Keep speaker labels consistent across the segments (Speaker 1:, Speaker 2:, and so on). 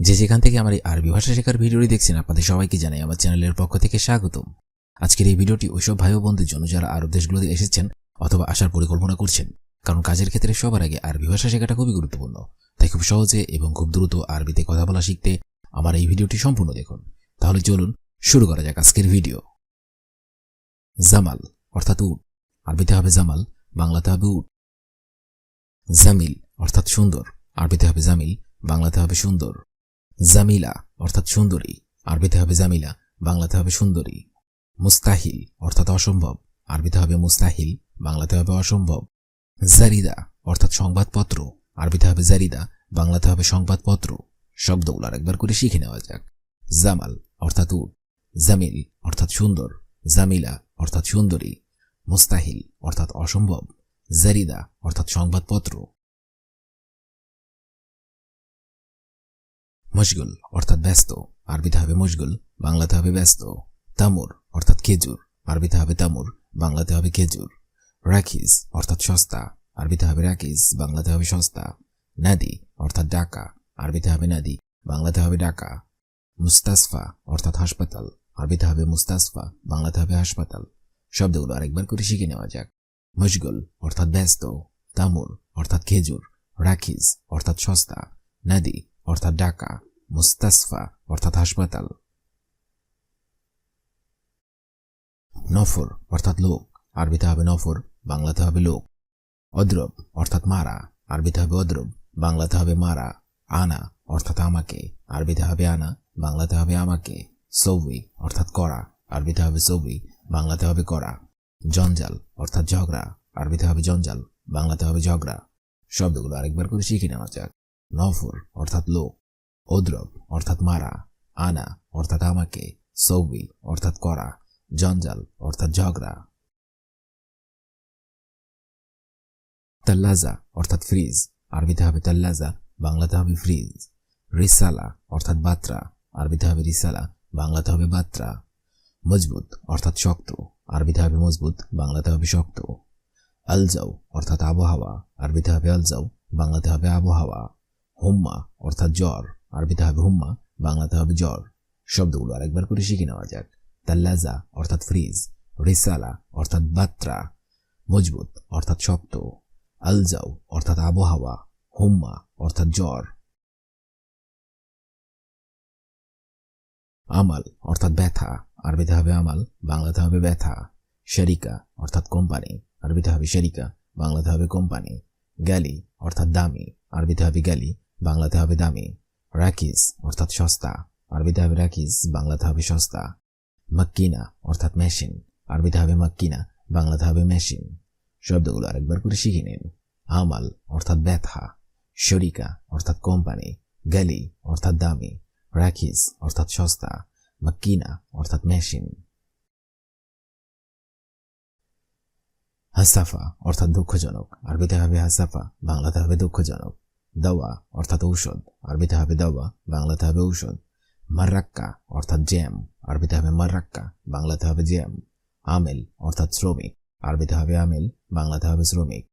Speaker 1: যে যেখান থেকে আমার এই আরবি ভাষা শেখার ভিডিওটি দেখছেন, আপনাদের সবাইকে জানাই আমার চ্যানেলের পক্ষ থেকে স্বাগতম। আজকের এই ভিডিওটি ওইসব ভাই ও বোনদের জন্য যারা আরব দেশগুলোতে এসেছেন অথবা আসার পরিকল্পনা করছেন, কারণ কাজের ক্ষেত্রে সবার আগে আরবি ভাষা শেখাটা খুবই গুরুত্বপূর্ণ। তাই খুব সহজে এবং খুব দ্রুত আরবিতে কথা বলা শিখতে আমার এই ভিডিওটি সম্পূর্ণ দেখুন। তাহলে চলুন শুরু করা যাক আজকের ভিডিও। জামাল, অর্থাৎ উট। আরবিতে হবে জামাল, বাংলাতে হবে উট। জামিল, অর্থাৎ সুন্দর। আরবিতে হবে জামিল, বাংলাতে হবে সুন্দর। জামিলা অর্থাৎ সুন্দরী। আরবিতে হবে জামিলা, বাংলাতে হবে সুন্দরী। মুস্তাহিল অর্থাৎ অসম্ভব, আরবিতে হবে মুস্তাহিল, বাংলাতে হবে অসম্ভব। জারিদা অর্থাৎ সংবাদপত্র, আরবিতে হবে জারিদা, বাংলাতে হবে সংবাদপত্র। শব্দগুলো আরেকবার করে শিখে নেওয়া যাক। জামাল অর্থাৎ উট, জামিল অর্থাৎ সুন্দর, জামিলা অর্থাৎ সুন্দরী, মুস্তাহিল অর্থাৎ অসম্ভব, জারিদা অর্থাৎ সংবাদপত্র। মশগুল, অর্থাৎ ব্যস্ত। আরবিতে হবে মশগুল, বাংলাতে হবে ব্যস্ত। তামুর, অর্থাৎ খেজুর। আরবিতে হবে তামুর, বাংলাতে হবে খেজুর। রাখিস, অর্থাৎ সস্তা। আরবিতে হবে রাকিজ বাংলাতে হবে সস্তা। নাদি, অর্থাৎ ডাকা। আরবিতে হবে নাদি, বাংলাতে হবে ডাকা। মুস্তাসফা, অর্থাৎ হাসপাতাল। আরবিতে হবে মুস্তাসফা, বাংলাতে হবে হাসপাতাল। শব্দগুলো আরেকবার করে শিখে নেওয়া যাক। মশগুল, অর্থাৎ ব্যস্ত। তামুর, অর্থাৎ খেজুর। রাখিস, অর্থাৎ সস্তা। নাদি, অর্থাৎ ডাকা। মুস্তাসফা, অর্থাৎ হাসপাতাল। নফর, অর্থাৎ লোক। আরবিতে হবে নফর, বাংলাতে হবে লোক। অদ্রব, অর্থাৎ মারা। আরবিতে হবে অদ্রব, বাংলাতে হবে মারা। আনা, অর্থাৎ আমাকে। আরবিতে হবে আনা, বাংলাতে হবে আমাকে। সৌবি, অর্থাৎ করা। আরবিতে হবে সৌবি, বাংলাতে হবে করা। জঞ্জাল, অর্থাৎ ঝগড়া। আরবিতে হবে জঞ্জাল, বাংলাতে হবে ঝগড়া। শব্দগুলো আরেকবার করে শিখে নেওয়া যাক। নফর, অর্থাৎ লোক। অদ্রব অর্থাৎ মারা, আনা, অর্থাৎ আমাকে, সৌবি, অর্থাৎ করা, জঞ্জাল, অর্থাৎ ঝগড়া। তাল্লাজা, অর্থাৎ ফ্রিজ, আরবিতে হবে তাল্লাজা, বাংলাতে হবে ফ্রিজ। রিসালা, অর্থাৎ বাত্রা, আরবিতে হবে রিসালা, বাংলাতে হবে বাত্রা। মজবুত, অর্থাৎ শক্ত, আরবিতে হবে মজবুত, বাংলাতে হবে শক্ত। আলজাও, অর্থাৎ আবহাওয়া, আরবিতে হবে আলজাও, বাংলাতে হবে আবহাওয়া। হুম্মা, অর্থাৎ জ্বর আরবিতে হবে হুম্মা, বাংলাতে হবে জ্বর। শব্দগুলো আরেকবার করে শিখে নেওয়া যাক। তাল্লাজা অর্থাৎ ফ্রিজ, রিসালা অর্থাৎ বাত্রা, মজবুত অর্থাৎ শক্ত, আলজাও অর্থাৎ আবহাওয়া, হুম্মা অর্থাৎ জ্বর। আমাল অর্থাৎ ব্যথা, আরবিতে হবে আমাল, বাংলাতে হবে ব্যথা। শরিকা অর্থাৎ কোম্পানি, আরবিতে হবে শরিকা, বাংলাতে হবে কোম্পানি। গ্যালি অর্থাৎ দামি, আরবিতে হবে গ্যালি বাংলাতে হবে দামি। রাকিজ, অর্থাৎ সস্তা। আরবিতে হবে রাকিজ বাংলাতে হবে সস্তা। মাক্কিনা, অর্থাৎ মেশিন। আরবিতে হবে মাক্কিনা বাংলাতে হবে মেশিন। শব্দগুলো আরেকবার করে শিখে নিন। আমাল, অর্থাৎ ব্যথা। শরিকা, অর্থাৎ কোম্পানি। গ্যালি অর্থাৎ দামি। রাখিস অর্থাৎ সস্তা। মাক্কিনা, অর্থাৎ মেশিন। হাসাফা, অর্থাৎ দুঃখজনক। আরবিতে হবে হাসাফা বাংলাতে হবে দুঃখজনক। দাওয়া অর্থাৎ ঔষধ। আরবিতে হবে দাওয়া, বাংলাতে হবে ঔষধ। মার্রাক্কা অর্থাৎ জ্যাম, আরবিতে হবে মার্রাক্কা বাংলাতে হবে জ্যাম। আমেল অর্থাৎ শ্রমিক, আরবিতে হবে আমেল, বাংলাতে হবে শ্রমিক।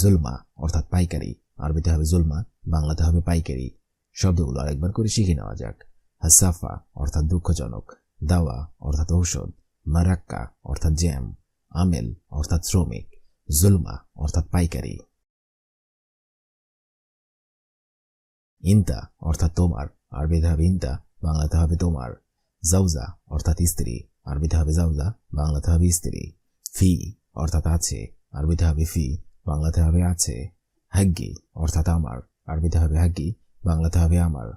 Speaker 1: জুলমা অর্থাৎ পাইকারি, আরবিতে হবে জুলমা, বাংলাতে হবে পাইকারি। শব্দগুলো আরেকবার করে শিখে নেওয়া যাক। হাসাফা অর্থাৎ দুঃখজনক, দাওয়া অর্থাৎ ঔষধ। মারাক্কা অর্থাৎ জ্যাম। আমেল অর্থাৎ শ্রমিক। জুলমা অর্থাৎ পাইকারি। ইন্তা, অর্থাৎ তোমার আরবিতে হবে ইন্তা, বাংলাতে হবে তোমার। জাউজা, অর্থাৎ স্ত্রী আরবিতে হবে জাউজা, বাংলাতে হবে স্ত্রী। ফি, অর্থাৎ আছে আরবিতে হবে ফি, বাংলাতে হবে আছে। হাগ্গি, অর্থাৎ আমার আরবিতে হবে হাগ্গি, বাংলাতে হবে আমার।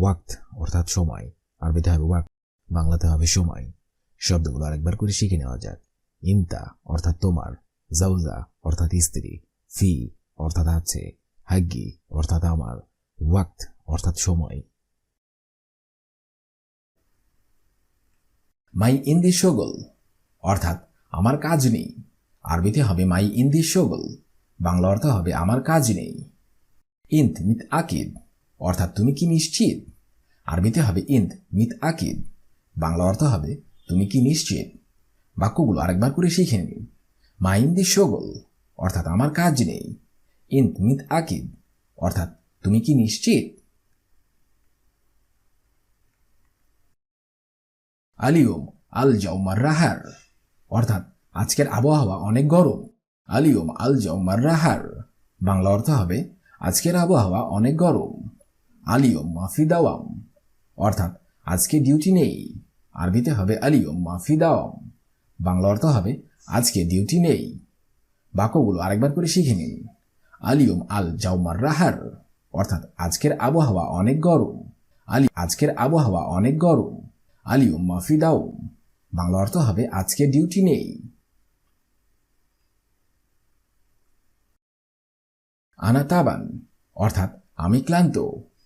Speaker 1: ওয়াক্ত, অর্থাৎ সময় আরবিতে হবে ওয়াক্ত, বাংলাতে হবে সময়। শব্দগুলো আরেকবার করে শিখে নেওয়া যাক। ইন্তা, অর্থাৎ তোমার। জাউজা, অর্থাৎ স্ত্রী। ফি, অর্থাৎ আছে। হাগ্গি, অর্থাৎ আমার। ওয়াক্ত, অর্থাৎ সময়।
Speaker 2: মাই ইন্দি শোগল, অর্থাৎ আমার কাজ নেই। আরবিতে হবে মাই ইন্দি শোগল, বাংলা অর্থ হবে আমার কাজ নেই। ইন্ত মিত আকিদ, অর্থাৎ তুমি কি নিশ্চিত? আরবিতে হবে ইন্ত মিত আকিদ, বাংলা অর্থ হবে তুমি কি নিশ্চিত? বাক্যগুলো আরেকবার করে শিখে নিন। মাই ইন্দি শোগল, অর্থাৎ আমার কাজ নেই। ইন্ত মিত আকিদ, অর্থাৎ তুমি কি নিশ্চিত? আলিওম আল জৌমার রাহার। অর্থাৎ আজকের আবহাওয়া অনেক গরম। আলিওম আল রাহার। বাংলা অর্থ হবে, আজকের আবহাওয়া অনেক গরম। আলিওম মাফি দাওয়াম। অর্থাৎ আজকে ডিউটি নেই। আরবিতে হবে আলিওম মাফি দাওয়াম। বাংলা অর্থ হবে, আজকে ডিউটি নেই। বাক্যগুলো আরেকবার করে শিখে নিন। আলিওম আল জাউমার রাহার। অর্থাৎ আজকের আবহাওয়া অনেক গরম। আলি আজকের আবহাওয়া অনেক গরম। আলিয়ম মাফি দাওম বাংলা অর্থ হবে আজকে ডিউটি নেই। আনা তাবান অর্থাৎ আমি ক্লান্ত।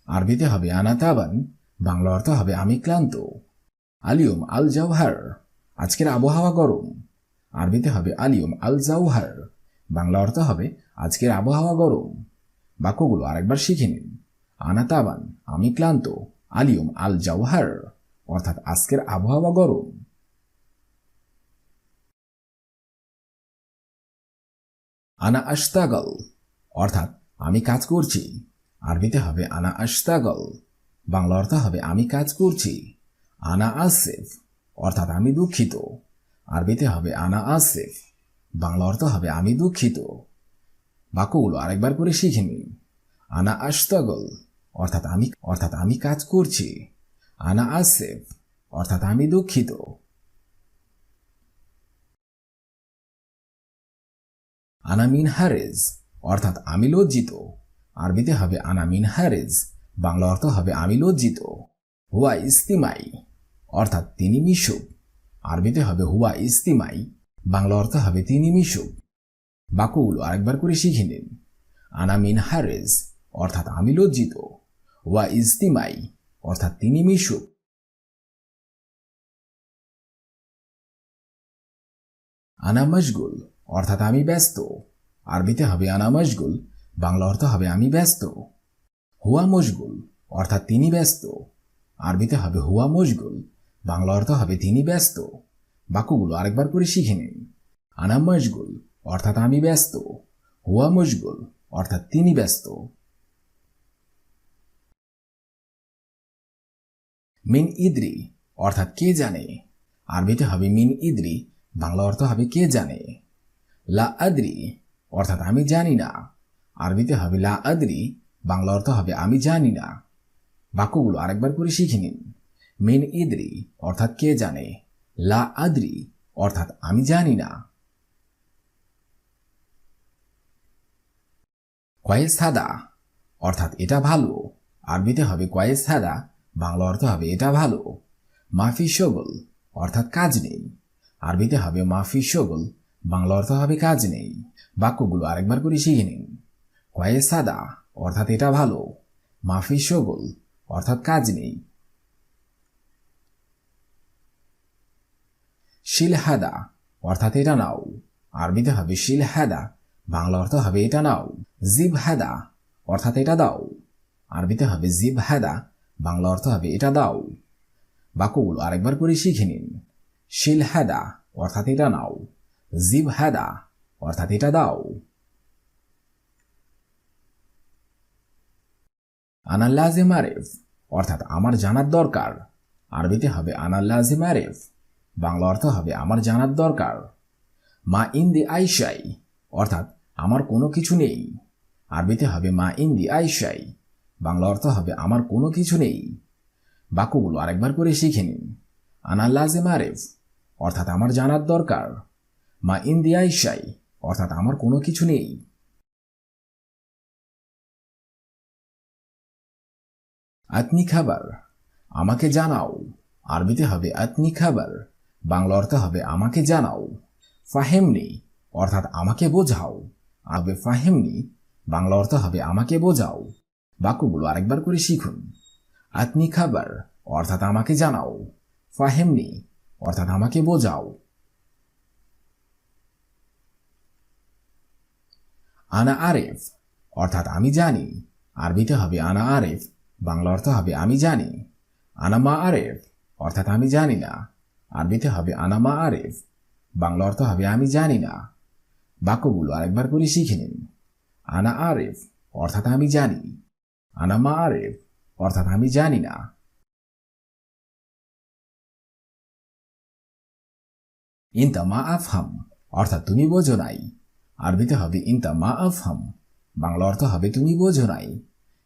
Speaker 2: আরবিতে হবে আনা তাবান বাংলা অর্থ হবে আমি ক্লান্ত। আলিয়ম আল জাওহার। আজকের আবহাওয়া গরম। আরবিতে হবে আলিয়ম আল জাওহার। বাংলা অর্থ হবে আজকের আবহাওয়া গরম। বাক্যগুলো আরেকবার শিখে নিন। আনা তাবান আমি ক্লান্ত, আলিয়ম আল জাওহার অর্থাৎ আজকের আবহাওয়া গরম। আনা আশতাগল, অর্থাৎ আমি কাজ করছি। আরবিতে হবে আনা আশতাগল, বাংলা অর্থ হবে আমি কাজ করছি। আনা আসেফ, অর্থাৎ আমি দুঃখিত। আরবিতে হবে আনা আসেফ, বাংলা অর্থ হবে আমি দুঃখিত। বাক্যগুলো আরেকবার করে শিখে নিন। আনা আশতাগল, অর্থাৎ আমি অর্থাৎ আমি কাজ করছি। আনা আসেফ, অর্থাৎ আমি দুঃখিত। আনা মিন হারেজ অর্থাৎ আমি লজ্জিত। আরবিতে হবে আনা মিন হারেজ বাংলা অর্থ হবে আমি লজ্জিত। হুয়া ইস্তিমাই, অর্থাৎ তিনি মিশুক। আরবিতে হবে হুয়া ইস্তিমাই, বাংলা অর্থ হবে তিনি মিশুক। বাক্যগুলো আরেকবার করে শিখে নিন। আনা মিন হারেজ, অর্থাৎ আমি লজ্জিত। ওয়া ইস্তিমাই অর্থাৎ তিনি মিশুক। আনা অর্থাৎ আমি ব্যস্ত। আরবিতে হবে আনা বাংলা অর্থ হবে আমি ব্যস্ত। হুয়া মশগুল অর্থাৎ তিনি ব্যস্ত। আরবিতে হবে হুয়া মশগুল বাংলা অর্থ হবে তিনি ব্যস্ত। বাক্যগুলো আরেকবার করে শিখে নিন। আনা অর্থাৎ আমি ব্যস্ত। হুয়া মশগুল, অর্থাৎ তিনি ব্যস্ত। মিন ইদ্রি, অর্থাৎ কে জানে? আরবিতে হবে মিন ইদ্রি, বাংলা অর্থ হবে কে জানে? লা আদ্রি, অর্থাৎ আমি জানি না। আরবিতে হবে লা আদ্রি, বাংলা অর্থ হবে আমি জানি না। বাক্যগুলো আরেকবার করে শিখে নিন। মিন ইদ্রি, অর্থাৎ কে জানে? লা আদ্রি, অর্থাৎ আমি জানি না। কয়েস হাদা অর্থাৎ এটা ভালো। আরবিতে হবে কয়েস হাদা বাংলা অর্থ হবে এটা ভালো। মাফি শগল, অর্থাৎ কাজ নেই। আরবিতে হবে মাফি শগল, বাংলা অর্থ হবে কাজ নেই। বাক্যগুলো আরেকবার করে শিখে নিন। কয়ে সাদা, অর্থাৎ এটা ভালো। মাফি শগল, অর্থাৎ কাজ নেই। শিলহাদা অর্থাৎ এটা নাও। আরবিতে হবে শিলহাদা বাংলা অর্থ হবে এটা নাও। জিব হাদা অর্থাৎ এটা দাও। আরবিতে হবে জিব হাদা বাংলা অর্থ হবে এটা দাও। বাক্যগুলো আরেকবার করে শিখে নিন। শিল হাদা অর্থাৎ এটা নাও। জিব হাদা অর্থাৎ এটা দাও। আনাল্লাজিম আরেফ, অর্থাৎ আমার জানার দরকার। আরবিতে হবে আনাল্লাজিম আরেফ, বাংলা অর্থ হবে আমার জানার দরকার। মা ইন্দি আইসাই অর্থাৎ আমার কোনো কিছু নেই। আরবিতে হবে মা ইন্দি আইসাই বাংলা অর্থ হবে আমার কোনো কিছু নেই। বাক্যগুলো আরেকবার করে শিখে নিন। লাজেম আরেফ, অর্থাৎ আমার জানার দরকার। মা ইন্দিয়াই শাই অর্থাৎ আমার কোনো কিছু নেই। আতনি খাবার, আমাকে জানাও। আরবিতে হবে আতনি খাবার, বাংলা অর্থ হবে আমাকে জানাও। ফাহেমনি, অর্থাৎ আমাকে বোঝাও। হবে ফাহেমনি বাংলা অর্থ হবে আমাকে বোঝাও। বাক্যগুলো আরেকবার করে শিখুন। আতনি খাবার, অর্থাৎ আমাকে জানাও। ফাহেমনি, অর্থাৎ আমাকে বোঝাও। আনা আরেফ, অর্থাৎ আমি জানি। আরবিতে হবে আনা আরেফ, বাংলা অর্থ হবে আমি জানি। আনা মা আরেফ, অর্থাৎ আমি জানি না। আরবিতে হবে আনা মা আরেফ, বাংলা অর্থ হবে আমি জানি না। বাক্যগুলো আরেকবার করে শিখে নিন। আনা আরেফ, অর্থাৎ আমি জানি। আনা মা আরেফ, অর্থাৎ আমি জানি না। ইনতা মা আফহাম, অর্থাৎ তুমি বোঝো নাই। আরবিতে হবে ইনতা মা আফহাম, বাংলা অর্থ হবে তুমি বোঝো নাই।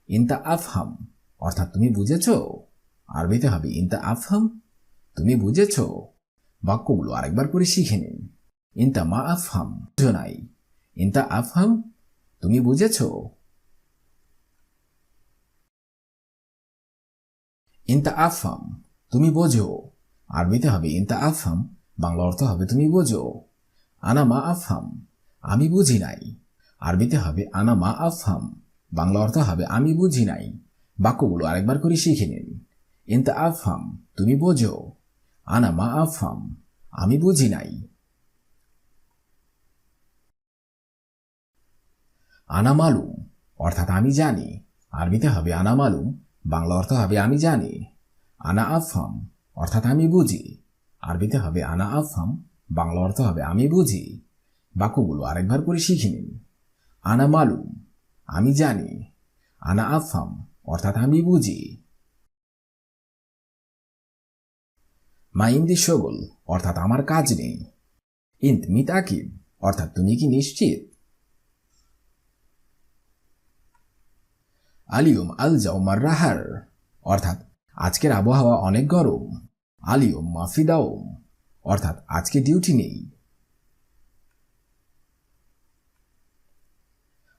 Speaker 2: ইনতা আফহাম, অর্থাৎ তুমি বুঝেছ। আরবিতে হবে ইনতা আফহাম, তুমি বুঝেছ। বাক্যগুলো আরেকবার করে শিখে নিন। ইনতা মা আফহাম, বুঝো নাই। ইনতা আফহাম তুমি বুঝেছ? ইনতা আফাম তুমি বোঝো। আরবিতে হবে ইনতা আফহাম বাংলা অর্থ হবে তুমি বোঝো। আনা মা আফহাম আমি বুঝি নাই। আরবিতে হবে আনা মা আফহাম বাংলা অর্থ হবে আমি বুঝি নাই। বাক্যগুলো আরেকবার করে শিখে নিন। ইনতা আফাম তুমি বোঝো। আনা মা আফহাম আমি বুঝি নাই। আনা মালুম অর্থাৎ আমি জানি। আরবিতে হবে আনা মালুম বাংলা অর্থ হবে আমি জানি। আনা আফহাম, অর্থাৎ আমি বুঝি। আরবিতে হবে আনা আফহাম, বাংলা অর্থ হবে আমি বুঝি। বাক্যগুলো আরেকবার করে শিখে নিন। আনা মালুম আমি জানি। আনা আফহাম, অর্থাৎ আমি বুঝি। মা ইন্দি সগল অর্থাৎ আমার কাজ নেই। ইন্ত মিত আকিব অর্থাৎ তুমি কি নিশ্চিত? আলিয়ম আল জাউমার রাহার। অর্থাৎ, আজকের আবহাওয়া অনেক গরম। আলিয়ম মাফিদাওম অর্থাৎ, আজকে ডিউটি নেই।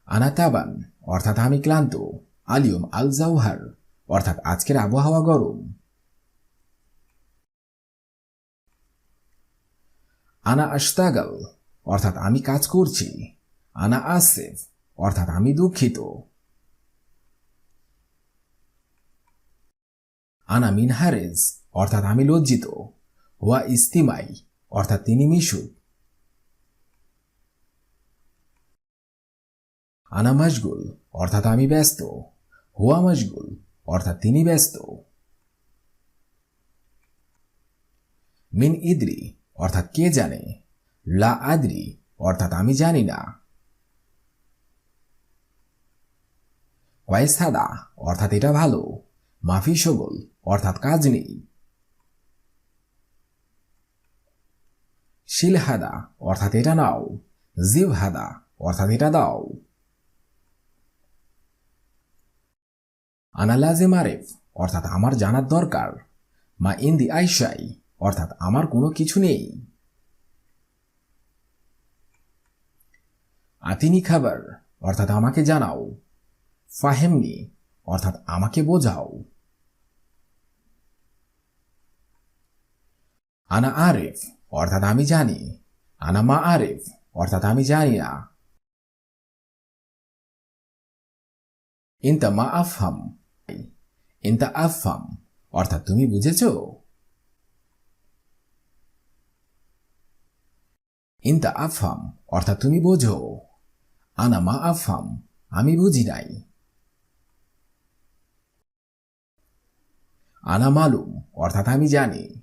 Speaker 2: আনাতাবান অর্থাৎ, আমি ক্লান্ত। আলিয়ম আল জাউহার অর্থাৎ, আজকের আবহাওয়া গরম। আনা আশতাগাল। অর্থাৎ, আমি কাজ করছি। আনা আসেফ। অর্থাৎ, আমি দুঃখিত। আনা মিনহারেজ অর্থাৎ আমি লজ্জিত। ওয়া ইস্তিমাই, অর্থাৎ তিনি মিশুক। আনা মশগুল অর্থাৎ আমি ব্যস্ত। হুয়া মশগুল অর্থাৎ তিনি ব্যস্ত। মিন ইদ্রি, অর্থাৎ কে জানে। লা আদ্রি, অর্থাৎ আমি জানি না। কয়েস হাদা অর্থাৎ এটা ভালো। মাফি সগল, অর্থাৎ কাজ নেই। শিল হাদা, অর্থাৎ এটা নাও। জিভ হাদা, অর্থাৎ এটা দাও। আনালাজে মারেফ অর্থাৎ আমার জানার দরকার। মা ইন্দি আইসাই অর্থাৎ আমার কোনো কিছু নেই। আতিনি খাবার, অর্থাৎ আমাকে জানাও। ফাহেমনি, অর্থাৎ আমাকে বোঝাও। আনা আরেফ, অর্থাৎ আমি জানি। আনা মা আরেফ, অর্থাৎ আমি জানি না। ইনতা মা আফহাম। ইনতা আফহাম, অর্থাৎ তুমি বুঝেছ? ইনতা আফহাম, অর্থাৎ তুমি বোঝো। আনা মা আফহাম, আমি বুঝি নাই। আনা মালুম, অর্থাৎ আমি জানি।